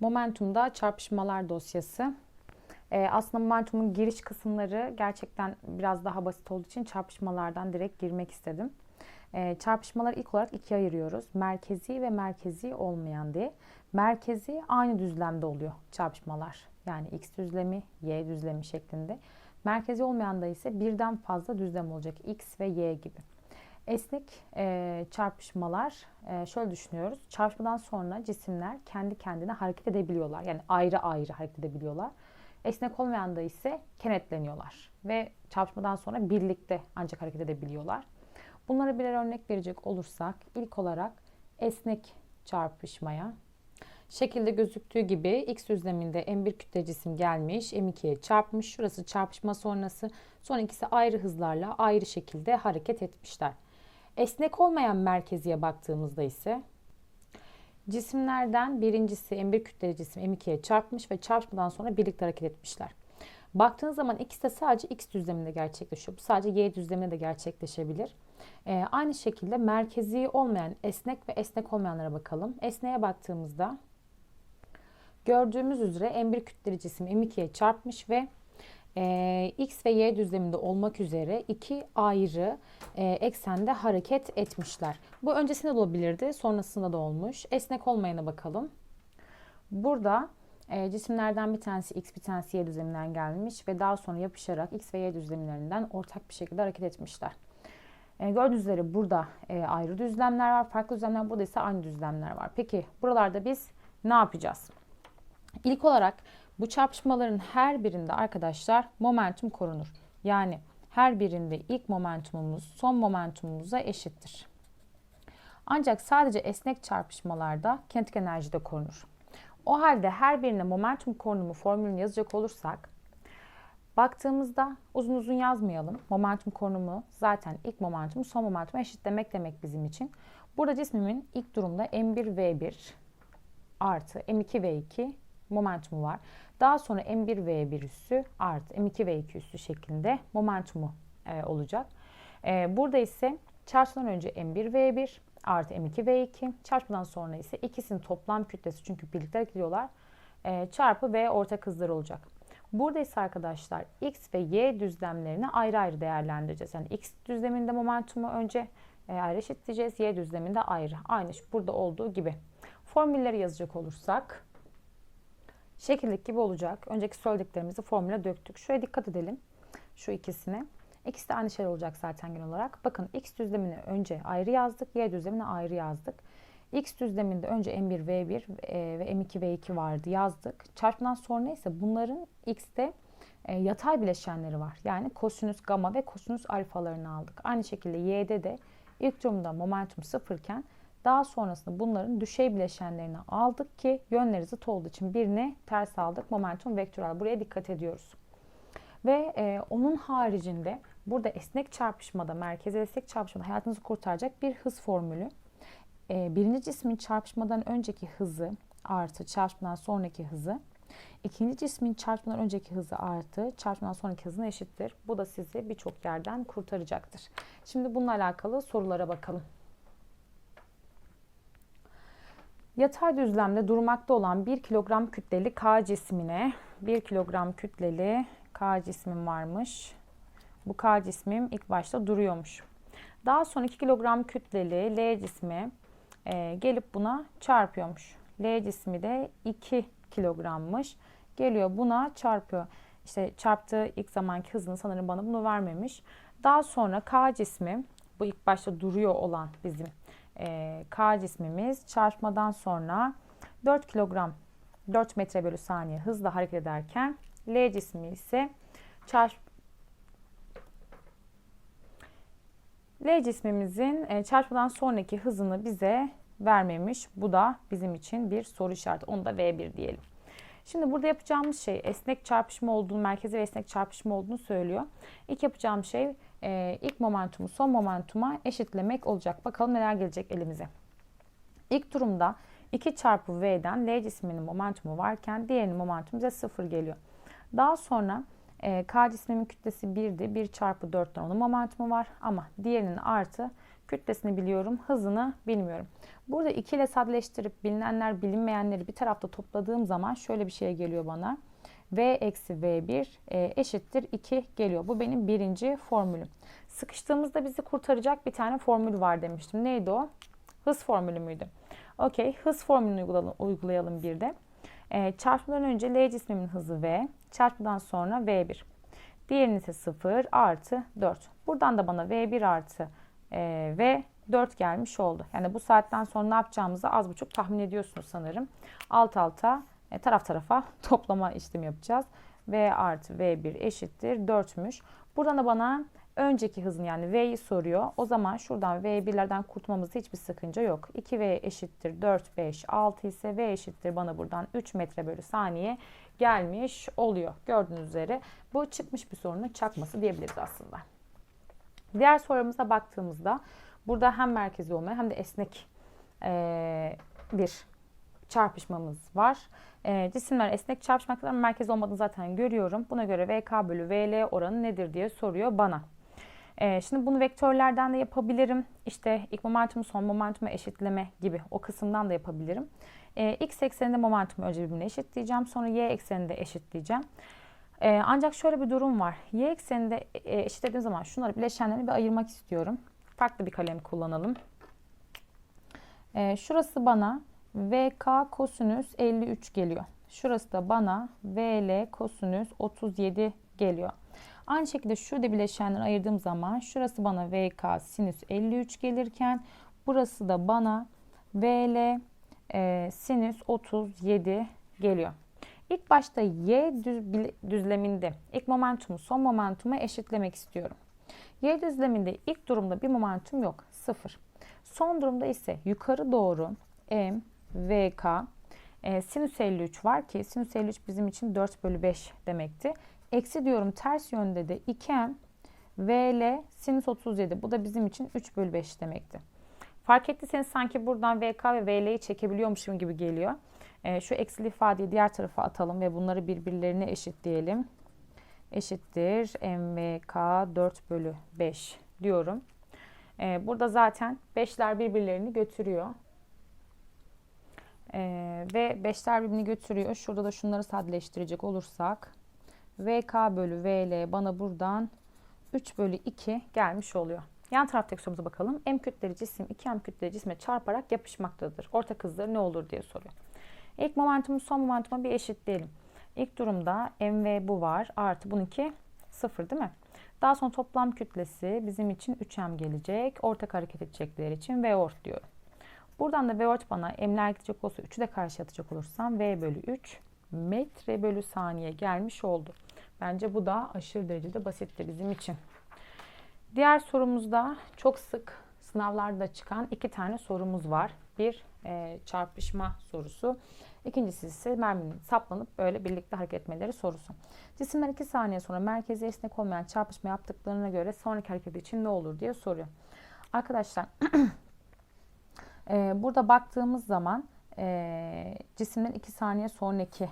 Momentum'da çarpışmalar dosyası. Ee, aslında Momentum'un giriş kısımları gerçekten biraz daha basit olduğu için çarpışmalardan direkt girmek istedim. Ee, çarpışmaları ilk olarak ikiye ayırıyoruz. Merkezi ve merkezi olmayan diye. Merkezi aynı düzlemde oluyor çarpışmalar. Yani x düzlemi, y düzlemi şeklinde. Merkezi olmayan da ise birden fazla düzlem olacak. x ve y gibi. Esnek e, çarpışmalar e, şöyle düşünüyoruz. Çarpışmadan sonra cisimler kendi kendine hareket edebiliyorlar. Yani ayrı ayrı hareket edebiliyorlar. Esnek olmayan da ise kenetleniyorlar. Ve çarpışmadan sonra birlikte ancak hareket edebiliyorlar. Bunlara birer örnek verecek olursak ilk olarak esnek çarpışmaya Şekilde gözüktüğü gibi x düzleminde M1 kütle cisim gelmiş, M2'ye çarpmış. Şurası çarpışma sonrası. Sonra ikisi ayrı hızlarla ayrı şekilde hareket etmişler. Esnek olmayan merkeziye baktığımızda ise cisimlerden birincisi M1 kütleli cisim M2'ye çarpmış ve çarpmadan sonra birlikte hareket etmişler. Baktığınız zaman ikisi de sadece x düzleminde gerçekleşiyor. Bu sadece y düzleminde de gerçekleşebilir. Ee, aynı şekilde merkezi olmayan esnek ve esnek olmayanlara bakalım. Esneğe baktığımızda gördüğümüz üzere M1 kütleli cisim M2'ye çarpmış ve e, X ve Y düzleminde olmak üzere iki ayrı e, eksende hareket etmişler. Bu öncesinde de olabilirdi, sonrasında da olmuş. Esnek olmayana bakalım. Burada e, cisimlerden bir tanesi X, bir tanesi Y düzleminden gelmiş ve daha sonra yapışarak X ve Y düzlemlerinden ortak bir şekilde hareket etmişler. E, gördüğünüz üzere burada e, ayrı düzlemler var, farklı düzlemler, burada ise aynı düzlemler var. Peki buralarda biz ne yapacağız? İlk olarak bu çarpışmaların her birinde arkadaşlar momentum korunur. Yani her birinde ilk momentumumuz son momentumumuza eşittir. Ancak sadece esnek çarpışmalarda kinetik enerji de korunur. O halde her birine momentum korunumu formülünü yazacak olursak baktığımızda uzun uzun yazmayalım. Momentum korunumu zaten ilk momentum son momentum eşit demek demek bizim için. Burada cismimin ilk durumda M1V1 artı M2V2 momentumu var. Daha sonra M1V1 üssü artı M2V2 üssü şeklinde momentumu e, olacak. E, burada ise çarpmadan önce M1V1 artı M2V2 çarpmadan sonra ise ikisinin toplam kütlesi çünkü birlikte gidiyorlar e, çarpı V ortak hızları olacak. Burada ise arkadaşlar X ve Y düzlemlerini ayrı ayrı değerlendireceğiz. Yani X düzleminde momentumu önce e, ayrı eşitleyeceğiz. Y düzleminde ayrı. Aynı burada olduğu gibi. Formülleri yazacak olursak şekildeki gibi olacak. Önceki söylediklerimizi formüle döktük. Şuraya dikkat edelim. Şu ikisine. İkisi de aynı şey olacak zaten genel olarak. Bakın x düzlemini önce ayrı yazdık. Y düzlemini ayrı yazdık. X düzleminde önce M1, V1 e, ve M2, V2 vardı yazdık. Çarpmadan sonra ise bunların X'te e, yatay bileşenleri var. Yani kosinüs gamma ve kosinüs alfalarını aldık. Aynı şekilde Y'de de ilk durumda momentum sıfırken daha sonrasında bunların düşey bileşenlerini aldık ki yönleri zıt olduğu için birini ters aldık. Momentum vektörel. Buraya dikkat ediyoruz. Ve e, onun haricinde burada esnek çarpışmada, merkezi esnek çarpışmada hayatınızı kurtaracak bir hız formülü. E, birinci cismin çarpışmadan önceki hızı artı çarpışmadan sonraki hızı ikinci cismin çarpmadan önceki hızı artı çarpmadan sonraki hızına eşittir. Bu da sizi birçok yerden kurtaracaktır. Şimdi bununla alakalı sorulara bakalım. Yatay düzlemde durmakta olan 1 kilogram kütleli K cismine 1 kilogram kütleli K cismim varmış. Bu K cismim ilk başta duruyormuş. Daha sonra 2 kilogram kütleli L cismi e, gelip buna çarpıyormuş. L cismi de 2 kilogrammış. Geliyor buna çarpıyor. İşte çarptığı ilk zamanki hızını sanırım bana bunu vermemiş. Daha sonra K cismi bu ilk başta duruyor olan bizim e, K cismimiz çarpmadan sonra 4 kilogram 4 metre bölü saniye hızla hareket ederken L cismi ise çarp L cismimizin e, çarpmadan sonraki hızını bize vermemiş. Bu da bizim için bir soru işareti. Onu da V1 diyelim. Şimdi burada yapacağımız şey esnek çarpışma olduğunu, merkezi ve esnek çarpışma olduğunu söylüyor. İlk yapacağım şey e, ilk momentumu son momentuma eşitlemek olacak. Bakalım neler gelecek elimize. İlk durumda 2 çarpı V'den L cisminin momentumu varken diğerinin momentumu bize 0 geliyor. Daha sonra e, K cismimin kütlesi 1'di. 1 çarpı 4'ten onun momentumu var. Ama diğerinin artı Kütlesini biliyorum, hızını bilmiyorum. Burada 2 ile sadeleştirip bilinenler bilinmeyenleri bir tarafta topladığım zaman şöyle bir şey geliyor bana. V eksi V1 e, eşittir 2 geliyor. Bu benim birinci formülüm. Sıkıştığımızda bizi kurtaracak bir tane formül var demiştim. Neydi o? Hız formülü müydü? Okey. Hız formülünü uygulayalım, uygulayalım bir de. E, çarpmadan önce L cismimin hızı V. Çarpmadan sonra V1. Diğerinin ise 0 artı 4. Buradan da bana V1 artı e, V 4 gelmiş oldu. Yani bu saatten sonra ne yapacağımızı az buçuk tahmin ediyorsunuz sanırım. Alt alta e, taraf tarafa toplama işlemi yapacağız. V artı V1 eşittir 4'müş. Buradan da bana önceki hızını yani V'yi soruyor. O zaman şuradan V1'lerden kurtulmamızda hiçbir sıkınca yok. 2V eşittir 4, 5, 6 ise V eşittir bana buradan 3 metre bölü saniye gelmiş oluyor. Gördüğünüz üzere bu çıkmış bir sorunun çakması diyebiliriz aslında. Diğer sorumuza baktığımızda burada hem merkezi olmayan hem de esnek e, bir çarpışmamız var. E, cisimler esnek çarpışmaktadır merkez olmadığını zaten görüyorum. Buna göre VK bölü VL oranı nedir diye soruyor bana. E, şimdi bunu vektörlerden de yapabilirim. İşte ilk momentumu son momentumu eşitleme gibi o kısımdan da yapabilirim. E, x ekseninde momentumu önce birbirine eşitleyeceğim. Sonra y ekseninde eşitleyeceğim. E, ancak şöyle bir durum var. Y ekseninde e, eşitlediğim zaman şunları bileşenlerini bir ayırmak istiyorum. Farklı bir kalem kullanalım. E, şurası bana VK kosinüs 53 geliyor. Şurası da bana VL kosinüs 37 geliyor. Aynı şekilde şurada bileşenleri ayırdığım zaman şurası bana VK sinüs 53 gelirken burası da bana VL e, sinüs 37 geliyor. İlk başta y düz, düzleminde ilk momentumu son momentumu eşitlemek istiyorum. Y düzleminde ilk durumda bir momentum yok. Sıfır. Son durumda ise yukarı doğru m, vk, e, sinüs 53 var ki sinüs 53 bizim için 4 bölü 5 demekti. Eksi diyorum ters yönde de 2m vl sinüs 37 bu da bizim için 3 bölü 5 demekti. Fark ettiyseniz sanki buradan VK ve VL'yi çekebiliyormuşum gibi geliyor. E, şu eksili ifadeyi diğer tarafa atalım ve bunları birbirlerine eşitleyelim. Eşittir MVK 4 bölü 5 diyorum. E, burada zaten 5'ler birbirlerini götürüyor. E, ve 5'ler birbirini götürüyor. Şurada da şunları sadeleştirecek olursak VK bölü VL bana buradan 3 bölü 2 gelmiş oluyor. Yan taraftaki sorumuza bakalım. M kütleli cisim 2M kütleli cisme çarparak yapışmaktadır. Ortak hızları ne olur diye soruyor. İlk momentumu son momentuma bir eşitleyelim. İlk durumda mv bu var. Artı bununki 0 değil mi? Daha sonra toplam kütlesi bizim için 3m gelecek. Ortak hareket edecekleri için v ort diyorum. Buradan da v ort bana m'ler gidecek olsa 3'ü de karşı atacak olursam v bölü 3 metre bölü saniye gelmiş oldu. Bence bu da aşırı derecede basitti bizim için. Diğer sorumuzda çok sık sınavlarda çıkan iki tane sorumuz var. Bir e, çarpışma sorusu. İkincisi ise merminin saplanıp böyle birlikte hareket etmeleri sorusu. Cisimler 2 saniye sonra merkezi esnek olmayan çarpışma yaptıklarına göre sonraki hareket için ne olur diye soruyor. Arkadaşlar e, burada baktığımız zaman e, cisimlerin 2 saniye sonraki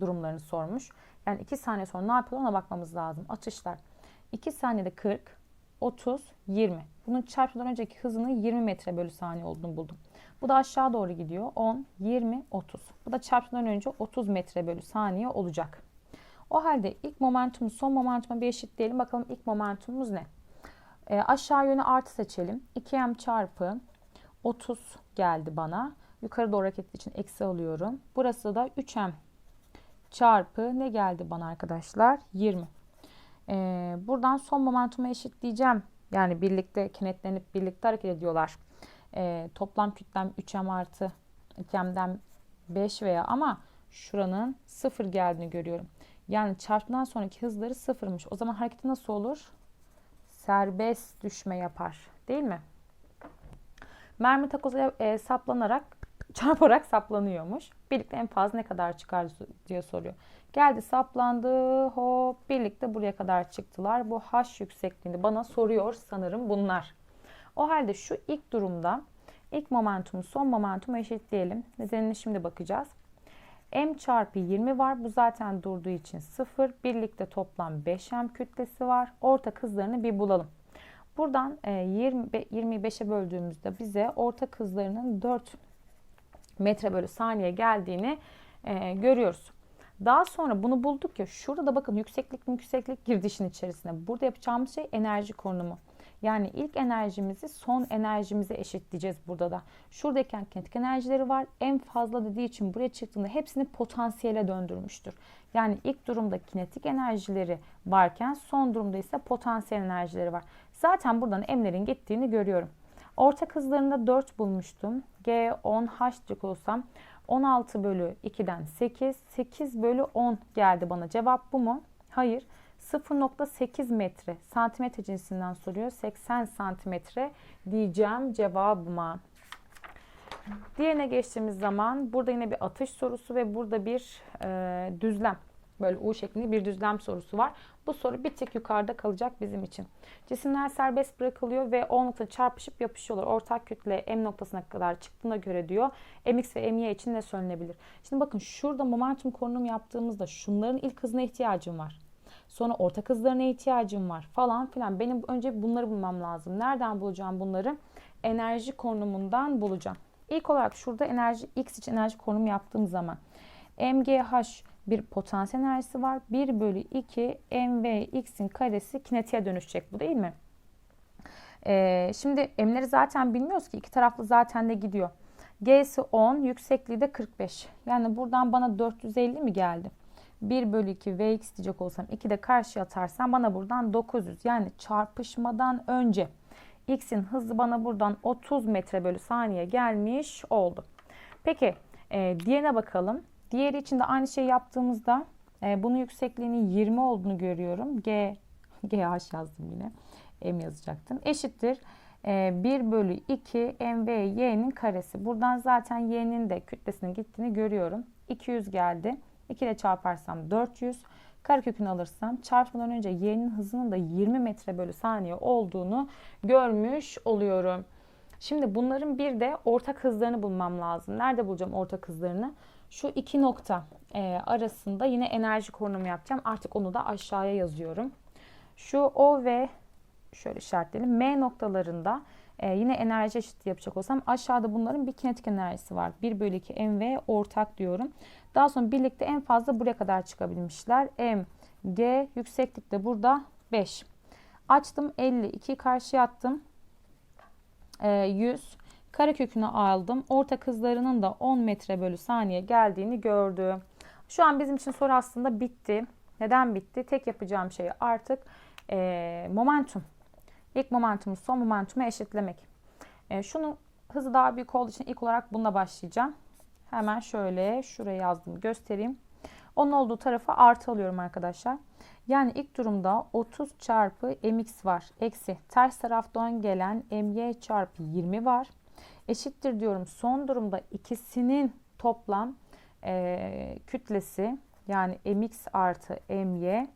durumlarını sormuş. Yani 2 saniye sonra ne yapıyor ona bakmamız lazım. Atışlar 2 saniyede 40, 30, 20. Bunun çarpmadan önceki hızının 20 metre bölü saniye olduğunu buldum. Bu da aşağı doğru gidiyor. 10, 20, 30. Bu da çarpmadan önce 30 metre bölü saniye olacak. O halde ilk momentumu son momentuma bir eşitleyelim. Bakalım ilk momentumumuz ne? E, aşağı yönü artı seçelim. 2m çarpı 30 geldi bana. Yukarı doğru hareket için eksi alıyorum. Burası da 3m çarpı ne geldi bana arkadaşlar? 20. Ee, buradan son momentumu eşitleyeceğim. Yani birlikte kenetlenip birlikte hareket ediyorlar. Ee, toplam kütlem 3m artı 2m'den 5 veya ama şuranın 0 geldiğini görüyorum. Yani çarpmadan sonraki hızları sıfırmış. O zaman hareketi nasıl olur? Serbest düşme yapar. Değil mi? Mermi takoza e, saplanarak çarparak saplanıyormuş. Birlikte en fazla ne kadar çıkar diye soruyor. Geldi saplandı hop birlikte buraya kadar çıktılar. Bu h yüksekliğinde bana soruyor sanırım bunlar. O halde şu ilk durumda ilk momentumu son momentumu eşitleyelim. Nedenini şimdi bakacağız. M çarpı 20 var. Bu zaten durduğu için 0. Birlikte toplam 5M kütlesi var. Ortak hızlarını bir bulalım. Buradan e, 20, 25'e böldüğümüzde bize ortak hızlarının 4 metre bölü saniye geldiğini e, görüyoruz. Daha sonra bunu bulduk ya şurada da bakın yükseklik yükseklik girdi içerisine. Burada yapacağımız şey enerji konumu. Yani ilk enerjimizi son enerjimize eşitleyeceğiz burada da. Şuradayken kinetik enerjileri var. En fazla dediği için buraya çıktığında hepsini potansiyele döndürmüştür. Yani ilk durumda kinetik enerjileri varken son durumda ise potansiyel enerjileri var. Zaten buradan emlerin gittiğini görüyorum. Ortak hızlarında 4 bulmuştum. G10 H diyecek olsam 16 bölü 2'den 8. 8 bölü 10 geldi bana. Cevap bu mu? Hayır. 0.8 metre santimetre cinsinden soruyor. 80 santimetre diyeceğim cevabıma. Diğerine geçtiğimiz zaman burada yine bir atış sorusu ve burada bir e, düzlem. Böyle U şeklinde bir düzlem sorusu var. Bu soru bir tık yukarıda kalacak bizim için. Cisimler serbest bırakılıyor ve O nokta çarpışıp yapışıyorlar. Ortak kütle M noktasına kadar çıktığına göre diyor MX ve MY için ne söylenebilir? Şimdi bakın şurada momentum konumu yaptığımızda şunların ilk hızına ihtiyacım var. Sonra ortak hızlarına ihtiyacım var falan filan. Benim önce bunları bulmam lazım. Nereden bulacağım bunları? Enerji konumundan bulacağım. İlk olarak şurada enerji X için enerji konumu yaptığım zaman MGH bir potansiyel enerjisi var. 1 bölü 2 mvx'in karesi kinetiğe dönüşecek bu değil mi? Ee, şimdi m'leri zaten bilmiyoruz ki iki taraflı zaten de gidiyor. G'si 10, yüksekliği de 45. Yani buradan bana 450 mi geldi? 1 bölü 2 Vx diyecek olsam 2 de karşıya atarsam bana buradan 900. Yani çarpışmadan önce X'in hızı bana buradan 30 metre bölü saniye gelmiş oldu. Peki e, diğerine bakalım. Diğeri için de aynı şey yaptığımızda e, bunun yüksekliğinin 20 olduğunu görüyorum. G, GH yazdım yine. M yazacaktım. Eşittir. E, 1 bölü 2 MVY'nin karesi. Buradan zaten Y'nin de kütlesinin gittiğini görüyorum. 200 geldi. 2 ile çarparsam 400. Karekökünü alırsam çarpmadan önce y'nin hızının da 20 metre bölü saniye olduğunu görmüş oluyorum. Şimdi bunların bir de ortak hızlarını bulmam lazım. Nerede bulacağım ortak hızlarını? Şu iki nokta e, arasında yine enerji konumu yapacağım. Artık onu da aşağıya yazıyorum. Şu O ve şöyle işaretleyelim. M noktalarında e, yine enerji eşitliği yapacak olsam aşağıda bunların bir kinetik enerjisi var. 1 bölü 2 mv ortak diyorum. Daha sonra birlikte en fazla buraya kadar çıkabilmişler. M, G yükseklik de burada 5. Açtım 50. 2'yi karşıya attım. E, 100. Karekökünü aldım. Ortak hızlarının da 10 metre bölü saniye geldiğini gördüm. Şu an bizim için soru aslında bitti. Neden bitti? Tek yapacağım şey artık e, momentum. İlk momentumu son momentumu eşitlemek. E, şunun hızı daha büyük olduğu için ilk olarak bununla başlayacağım. Hemen şöyle şuraya yazdım göstereyim. Onun olduğu tarafa artı alıyorum arkadaşlar. Yani ilk durumda 30 çarpı mx var. Eksi ters taraftan gelen my çarpı 20 var. Eşittir diyorum. Son durumda ikisinin toplam e, kütlesi yani mx artı my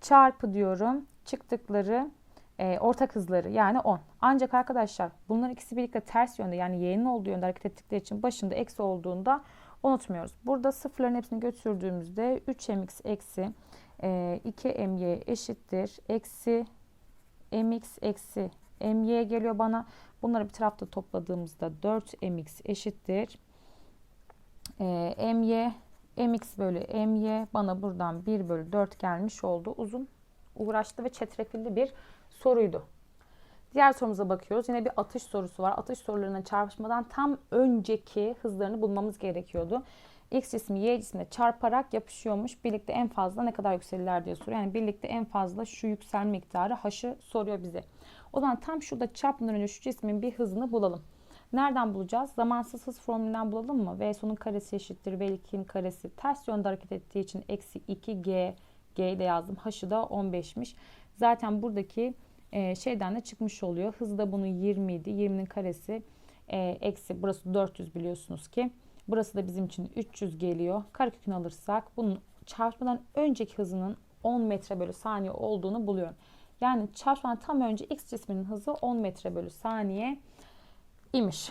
çarpı diyorum çıktıkları e, ortak hızları yani 10. Ancak arkadaşlar bunların ikisi birlikte ters yönde yani y'nin olduğu yönde hareket ettikleri için başında eksi olduğunda unutmuyoruz. Burada sıfırların hepsini götürdüğümüzde 3mx eksi e, 2my eşittir. Eksi mx eksi my geliyor bana. Bunları bir tarafta topladığımızda 4mx eşittir. E, my mx bölü my bana buradan 1 bölü 4 gelmiş oldu. Uzun uğraşlı ve çetrefilli bir soruydu. Diğer sorumuza bakıyoruz. Yine bir atış sorusu var. Atış sorularına çarpışmadan tam önceki hızlarını bulmamız gerekiyordu. X cismi Y cismine çarparak yapışıyormuş. Birlikte en fazla ne kadar yükselirler diye soruyor. Yani birlikte en fazla şu yüksel miktarı H'ı soruyor bize. O zaman tam şurada çarpmadan önce şu cismin bir hızını bulalım. Nereden bulacağız? Zamansız hız formülünden bulalım mı? V sonun karesi eşittir. V2'nin karesi. Ters yönde hareket ettiği için eksi 2G. G ile yazdım. H'ı da 15'miş. Zaten buradaki e, şeyden de çıkmış oluyor. Hız da bunun 20 idi. 20'nin karesi e, eksi burası 400 biliyorsunuz ki. Burası da bizim için 300 geliyor. Karekökünü alırsak bunun çarpmadan önceki hızının 10 metre bölü saniye olduğunu buluyorum. Yani çarpmadan tam önce x cisminin hızı 10 metre bölü saniye imiş.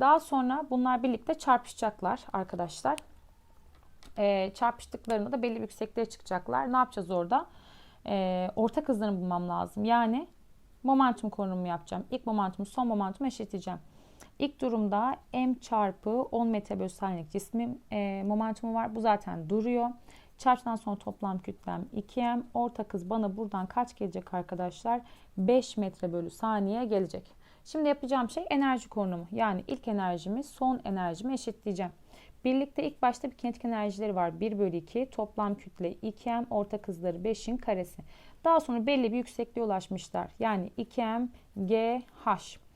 Daha sonra bunlar birlikte çarpışacaklar arkadaşlar. E, çarpıştıklarında da belli bir yüksekliğe çıkacaklar. Ne yapacağız orada? E, ortak hızlarını bulmam lazım. Yani momentum konumu yapacağım. İlk momentumu son momentumu eşitleyeceğim. İlk durumda m çarpı 10 metre bölü saniyelik cismin e, momentumu var. Bu zaten duruyor. Çarpıdan sonra toplam kütlem 2m. Orta kız bana buradan kaç gelecek arkadaşlar? 5 metre bölü saniye gelecek. Şimdi yapacağım şey enerji konumu. Yani ilk enerjimi son enerjimi eşitleyeceğim. Birlikte ilk başta bir kinetik enerjileri var. 1 bölü 2 toplam kütle 2m orta kızları 5'in karesi. Daha sonra belli bir yüksekliğe ulaşmışlar. Yani 2m g h.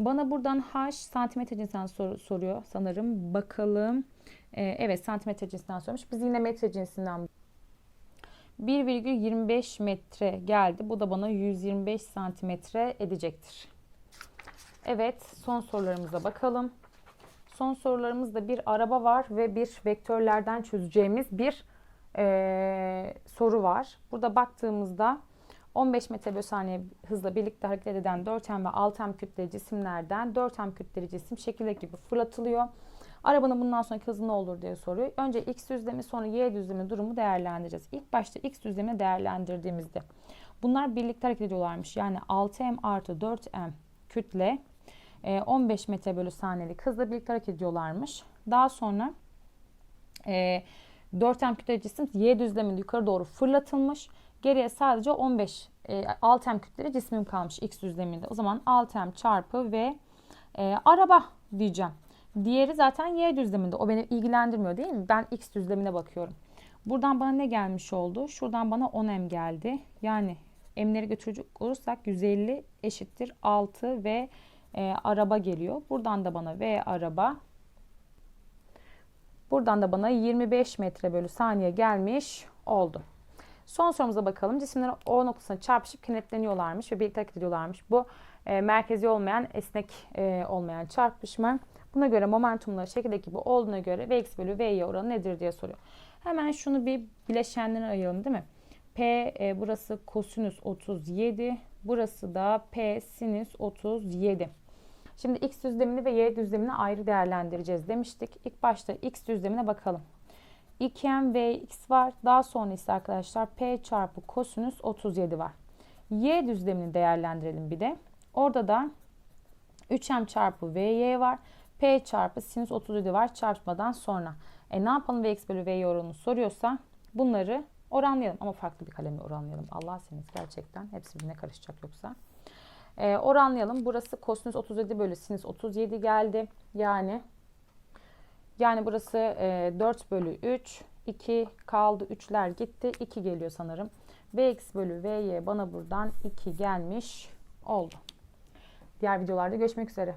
Bana buradan h santimetre cinsinden sor, soruyor sanırım. Bakalım. Ee, evet santimetre cinsinden sormuş. Biz yine metre cinsinden 1,25 metre geldi. Bu da bana 125 santimetre edecektir. Evet son sorularımıza bakalım. Son sorularımızda bir araba var ve bir vektörlerden çözeceğimiz bir e, soru var. Burada baktığımızda 15 metre bölü saniye hızla birlikte hareket eden 4M ve 6M kütleli cisimlerden 4M kütleli cisim şekildeki gibi fırlatılıyor. Arabanın bundan sonraki hızı ne olur diye soruyor. Önce x düzlemi sonra y düzlemi durumu değerlendireceğiz. İlk başta x düzlemi değerlendirdiğimizde bunlar birlikte hareket ediyorlarmış. Yani 6m artı 4m kütle 15 metre bölü saniyelik hızla birlikte hareket ediyorlarmış. Daha sonra 4m kütleli cisim y düzleminde yukarı doğru fırlatılmış. Geriye sadece 15 e, 6m kütleli cismim kalmış x düzleminde. O zaman 6m çarpı ve e, araba diyeceğim. Diğeri zaten y düzleminde. O beni ilgilendirmiyor değil mi? Ben x düzlemine bakıyorum. Buradan bana ne gelmiş oldu? Şuradan bana 10m geldi. Yani m'leri götürecek olursak 150 eşittir 6 ve e, araba geliyor. Buradan da bana v araba Buradan da bana 25 metre bölü saniye gelmiş oldu. Son sorumuza bakalım. Cisimler O noktasına çarpışıp kenetleniyorlarmış ve birlikte hareket ediyorlarmış. Bu e, merkezi olmayan, esnek e, olmayan çarpışma. Buna göre momentumları şekildeki gibi olduğuna göre Vx bölü Vy oranı nedir diye soruyor. Hemen şunu bir bileşenlere ayıralım değil mi? P e, burası kosinüs 37. Burası da P sinüs 37. Şimdi x düzlemini ve y düzlemini ayrı değerlendireceğiz demiştik. İlk başta x düzlemine bakalım. 2m vx var. Daha sonra ise arkadaşlar p çarpı kosinüs 37 var. Y düzlemini değerlendirelim bir de. Orada da 3m çarpı vy var. P çarpı sinüs 37 var çarpmadan sonra. E ne yapalım vx bölü vy oranını soruyorsa bunları oranlayalım. Ama farklı bir kalemle oranlayalım. Allah seniz gerçekten. Hepsi birbirine karışacak yoksa. E, oranlayalım. Burası kosinüs 37 bölü sinüs 37 geldi. Yani yani burası e, 4 bölü 3. 2 kaldı. 3'ler gitti. 2 geliyor sanırım. Vx bölü Vy bana buradan 2 gelmiş oldu. Diğer videolarda görüşmek üzere.